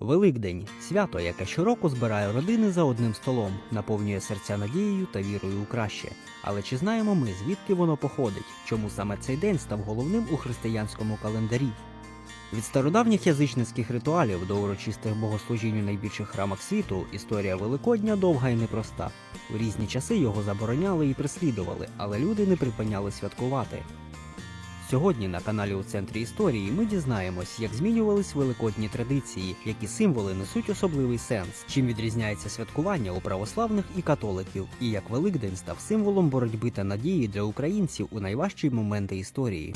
Великдень свято, яке щороку збирає родини за одним столом, наповнює серця надією та вірою у краще. Але чи знаємо ми, звідки воно походить? Чому саме цей день став головним у християнському календарі? Від стародавніх язичницьких ритуалів до урочистих богослужінь у найбільших храмах світу історія Великодня довга і непроста. В різні часи його забороняли і переслідували, але люди не припиняли святкувати. Сьогодні на каналі у центрі історії ми дізнаємось, як змінювались великодні традиції, які символи несуть особливий сенс, чим відрізняється святкування у православних і католиків, і як Великдень став символом боротьби та надії для українців у найважчі моменти історії.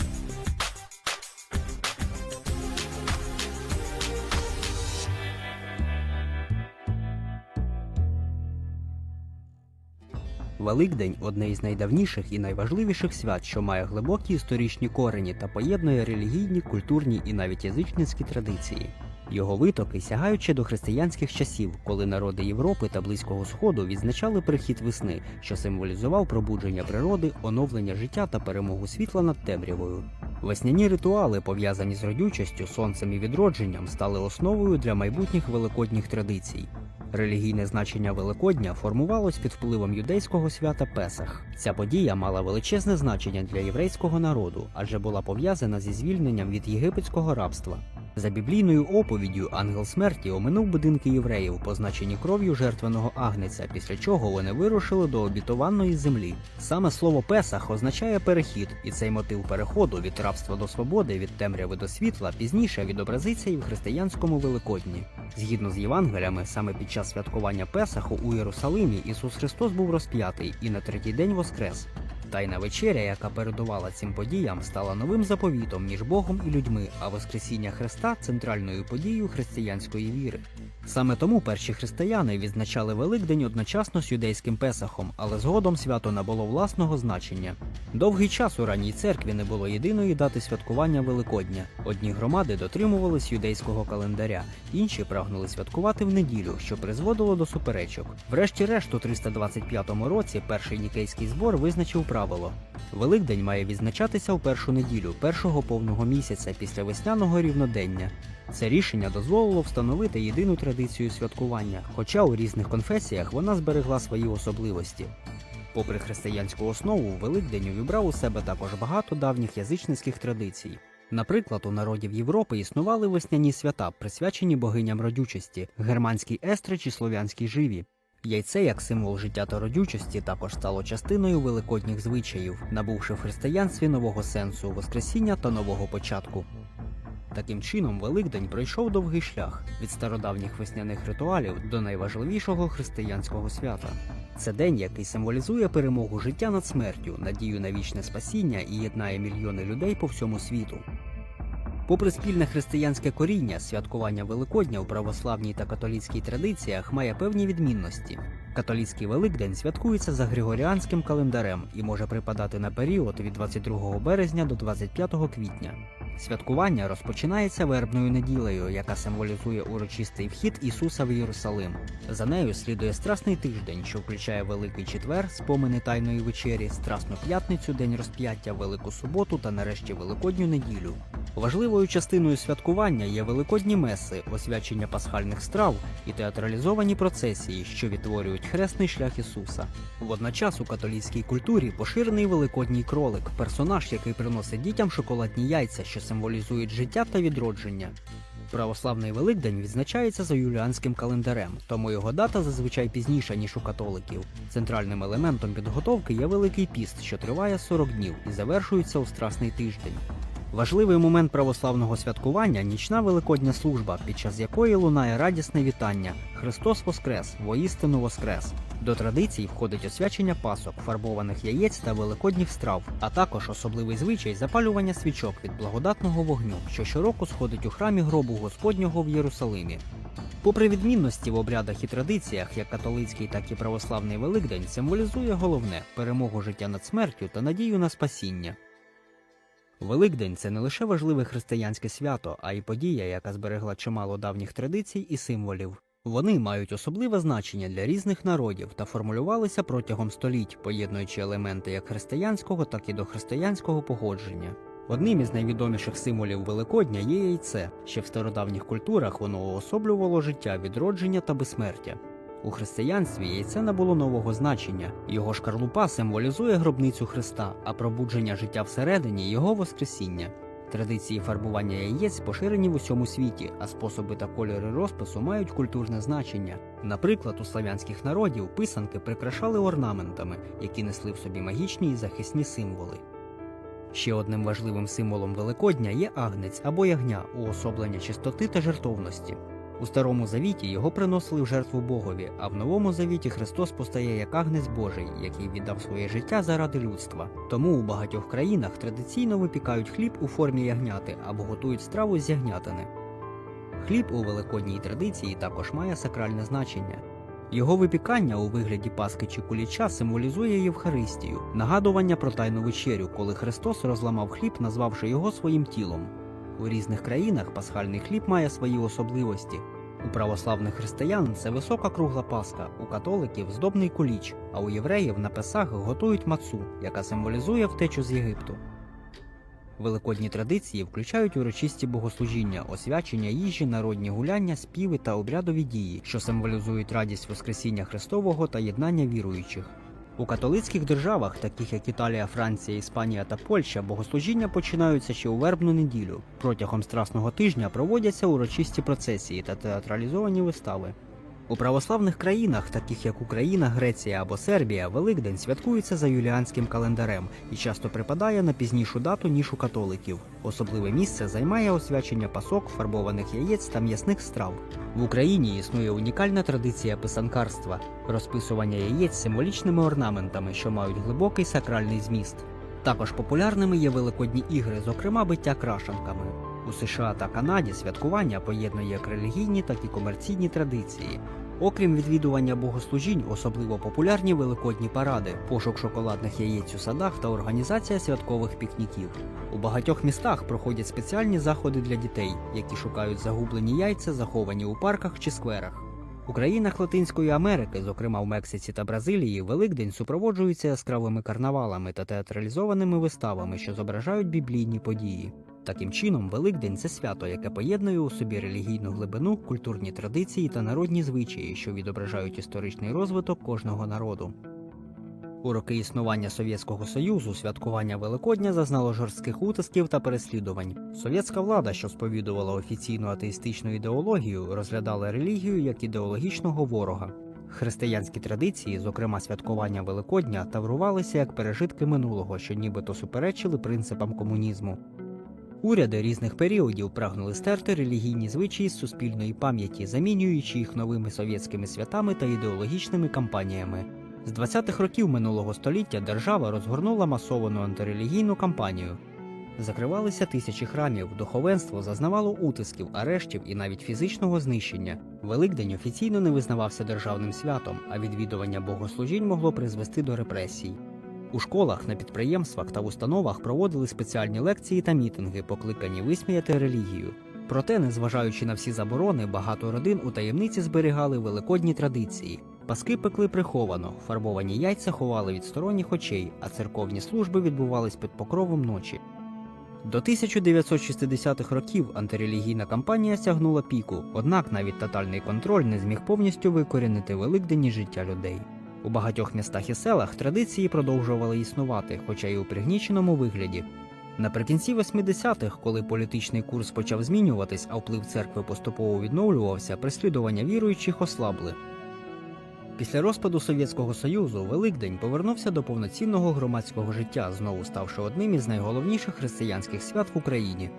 Великдень одне із найдавніших і найважливіших свят, що має глибокі історичні корені та поєднує релігійні, культурні і навіть язичницькі традиції. Його витоки сягають ще до християнських часів, коли народи Європи та Близького Сходу відзначали прихід весни, що символізував пробудження природи, оновлення життя та перемогу світла над темрявою. Весняні ритуали, пов'язані з родючістю, сонцем і відродженням, стали основою для майбутніх великодніх традицій. Релігійне значення Великодня формувалось під впливом юдейського свята Песах. Ця подія мала величезне значення для єврейського народу, адже була пов'язана зі звільненням від єгипетського рабства. За біблійною оповіддю ангел смерті оминув будинки євреїв, позначені кров'ю жертвеного агнеця, після чого вони вирушили до обітованої землі. Саме слово Песах означає перехід, і цей мотив переходу від рабства до свободи, від темряви до світла пізніше відобразиться і в християнському Великодні. Згідно з Євангелями, саме під час святкування Песаху у Єрусалимі Ісус Христос був розп'ятий і на третій день воскрес. Тайна вечеря, яка передувала цим подіям, стала новим заповітом між Богом і людьми, а Воскресіння Христа центральною подією християнської віри. Саме тому перші християни відзначали Великдень одночасно з юдейським Песахом, але згодом свято набуло власного значення. Довгий час у ранній церкві не було єдиної дати святкування Великодня. Одні громади дотримувались юдейського календаря, інші прагнули святкувати в неділю, що призводило до суперечок. Врешті-решт, у 325 році перший нікейський збор визначив правило: Великдень має відзначатися в першу неділю, першого повного місяця після весняного рівнодення. Це рішення дозволило встановити єдину традицію святкування, хоча у різних конфесіях вона зберегла свої особливості. Попри християнську основу, Великдень увібрав у себе також багато давніх язичницьких традицій. Наприклад, у народів Європи існували весняні свята, присвячені богиням родючості, германській естри чи слов'янській живі. Яйце як символ життя та родючості також стало частиною великодніх звичаїв, набувши в християнстві нового сенсу, воскресіння та нового початку. Таким чином, Великдень пройшов довгий шлях від стародавніх весняних ритуалів до найважливішого християнського свята. Це день, який символізує перемогу життя над смертю, надію на вічне спасіння і єднає мільйони людей по всьому світу. Попри спільне християнське коріння, святкування Великодня у православній та католицькій традиціях має певні відмінності. Католіцький Великдень святкується за григоріанським календарем і може припадати на період від 22 березня до 25 квітня. Святкування розпочинається вербною неділею, яка символізує урочистий вхід Ісуса в Єрусалим. За нею слідує Страсний тиждень, що включає Великий четвер, спомини Тайної вечері, Страсну п'ятницю, День розп'яття, Велику суботу та нарешті Великодню неділю. Важливою частиною святкування є великодні меси, освячення пасхальних страв і театралізовані процесії, що відтворюють хресний шлях Ісуса. Водночас у католицькій культурі поширений великодній кролик, персонаж, який приносить дітям шоколадні яйця, що символізують життя та відродження. Православний Великдень відзначається за юліанським календарем, тому його дата зазвичай пізніша, ніж у католиків. Центральним елементом підготовки є Великий піст, що триває 40 днів і завершується у Страсний тиждень. Важливий момент православного святкування нічна великодня служба, під час якої лунає радісне вітання Христос Воскрес, воістину Воскрес. До традицій входить освячення пасок, фарбованих яєць та великодніх страв, а також особливий звичай запалювання свічок від благодатного вогню, що щороку сходить у храмі гробу Господнього в Єрусалимі. Попри відмінності в обрядах і традиціях, як католицький, так і православний Великдень символізує головне перемогу життя над смертю та надію на спасіння. Великдень це не лише важливе християнське свято, а й подія, яка зберегла чимало давніх традицій і символів. Вони мають особливе значення для різних народів та формулювалися протягом століть, поєднуючи елементи як християнського, так і дохристиянського походження. Одним із найвідоміших символів Великодня є яйце. Ще в стародавніх культурах воно уособлювало життя, відродження та безсмертя. У християнстві яйце набуло нового значення. Його шкарлупа символізує гробницю Христа, а пробудження життя всередині його Воскресіння. Традиції фарбування яєць поширені в усьому світі, а способи та кольори розпису мають культурне значення. Наприклад, у славянських народів писанки прикрашали орнаментами, які несли в собі магічні і захисні символи. Ще одним важливим символом Великодня є агнець або ягня, уособлення чистоти та жертовності. У старому завіті його приносили в жертву Богові, а в новому завіті Христос постає як агнець Божий, який віддав своє життя заради людства. Тому у багатьох країнах традиційно випікають хліб у формі ягняти або готують страву з ягнятини. Хліб у великодній традиції також має сакральне значення. Його випікання у вигляді паски чи куліча символізує Євхаристію, нагадування про тайну вечерю, коли Христос розламав хліб, назвавши його своїм тілом. У різних країнах пасхальний хліб має свої особливості. У православних християн це висока кругла паска, у католиків здобний куліч, а у євреїв на песах готують мацу, яка символізує втечу з Єгипту. Великодні традиції включають урочисті богослужіння, освячення їжі, народні гуляння, співи та обрядові дії, що символізують радість Воскресіння Христового та єднання віруючих. У католицьких державах, таких як Італія, Франція, Іспанія та Польща, богослужіння починаються ще у вербну неділю. Протягом страсного тижня проводяться урочисті процесії та театралізовані вистави. У православних країнах, таких як Україна, Греція або Сербія, Великдень святкується за юліанським календарем і часто припадає на пізнішу дату, ніж у католиків. Особливе місце займає освячення пасок, фарбованих яєць та м'ясних страв. В Україні існує унікальна традиція писанкарства розписування яєць символічними орнаментами, що мають глибокий сакральний зміст. Також популярними є великодні ігри, зокрема биття крашанками. У США та Канаді святкування поєднує як релігійні, так і комерційні традиції. Окрім відвідування богослужінь, особливо популярні великодні паради, пошук шоколадних яєць у садах та організація святкових пікніків. У багатьох містах проходять спеціальні заходи для дітей, які шукають загублені яйця, заховані у парках чи скверах. У країнах Латинської Америки, зокрема в Мексиці та Бразилії, Великдень супроводжується яскравими карнавалами та театралізованими виставами, що зображають біблійні події. Таким чином, Великдень це свято, яке поєднує у собі релігійну глибину, культурні традиції та народні звичаї, що відображають історичний розвиток кожного народу. У роки існування Совєтського Союзу святкування Великодня зазнало жорстких утисків та переслідувань. Совєтська влада, що сповідувала офіційну атеїстичну ідеологію, розглядала релігію як ідеологічного ворога. Християнські традиції, зокрема святкування Великодня, таврувалися як пережитки минулого, що нібито суперечили принципам комунізму. Уряди різних періодів прагнули стерти релігійні звичаї з суспільної пам'яті, замінюючи їх новими совєтськими святами та ідеологічними кампаніями. З 20-х років минулого століття держава розгорнула масовану антирелігійну кампанію. Закривалися тисячі храмів, духовенство зазнавало утисків, арештів і навіть фізичного знищення. Великдень офіційно не визнавався державним святом, а відвідування богослужінь могло призвести до репресій. У школах, на підприємствах та в установах проводили спеціальні лекції та мітинги, покликані висміяти релігію. Проте, незважаючи на всі заборони, багато родин у таємниці зберігали великодні традиції. Паски пекли приховано, фарбовані яйця ховали від сторонніх очей, а церковні служби відбувались під покровом ночі. До 1960-х років антирелігійна кампанія сягнула піку, однак навіть тотальний контроль не зміг повністю викорінити великденні життя людей. У багатьох містах і селах традиції продовжували існувати, хоча й у пригніченому вигляді. Наприкінці 80-х, коли політичний курс почав змінюватись, а вплив церкви поступово відновлювався, переслідування віруючих ослабли. Після розпаду Совєтського Союзу Великдень повернувся до повноцінного громадського життя, знову ставши одним із найголовніших християнських свят в Україні.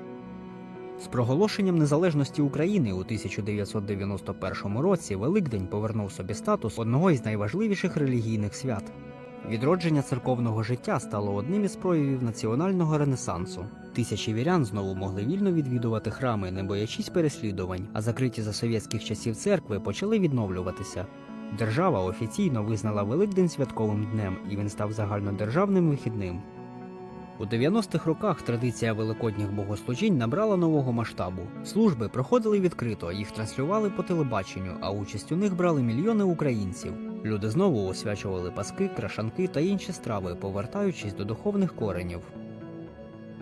З проголошенням незалежності України у 1991 році Великдень повернув собі статус одного із найважливіших релігійних свят. Відродження церковного життя стало одним із проявів національного ренесансу. Тисячі вірян знову могли вільно відвідувати храми, не боячись переслідувань, а закриті за совєтських часів церкви почали відновлюватися. Держава офіційно визнала Великдень святковим днем, і він став загальнодержавним вихідним. У 90-х роках традиція великодніх богослужінь набрала нового масштабу. Служби проходили відкрито, їх транслювали по телебаченню, а участь у них брали мільйони українців. Люди знову освячували паски, крашанки та інші страви, повертаючись до духовних коренів.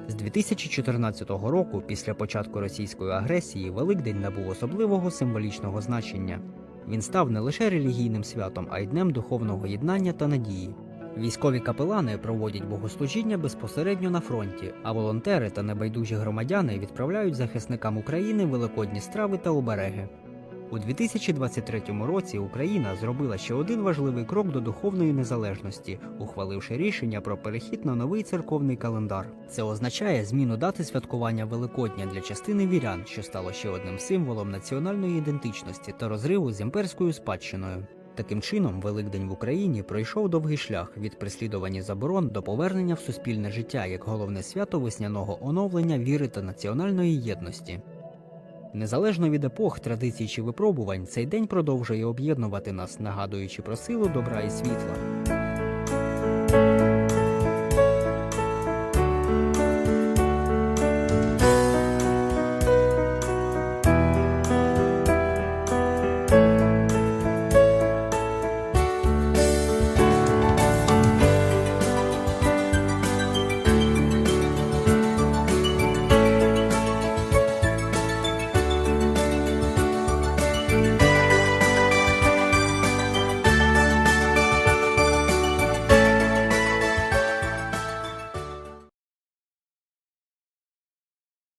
З 2014 року, після початку російської агресії, Великдень набув особливого символічного значення. Він став не лише релігійним святом, а й днем духовного єднання та надії. Військові капелани проводять богослужіння безпосередньо на фронті, а волонтери та небайдужі громадяни відправляють захисникам України великодні страви та обереги. У 2023 році Україна зробила ще один важливий крок до духовної незалежності, ухваливши рішення про перехід на новий церковний календар. Це означає зміну дати святкування Великодня для частини вірян, що стало ще одним символом національної ідентичності та розриву з імперською спадщиною. Таким чином, Великдень в Україні пройшов довгий шлях від преслідування заборон до повернення в суспільне життя як головне свято весняного оновлення віри та національної єдності. Незалежно від епох, традицій чи випробувань, цей день продовжує об'єднувати нас, нагадуючи про силу добра і світла.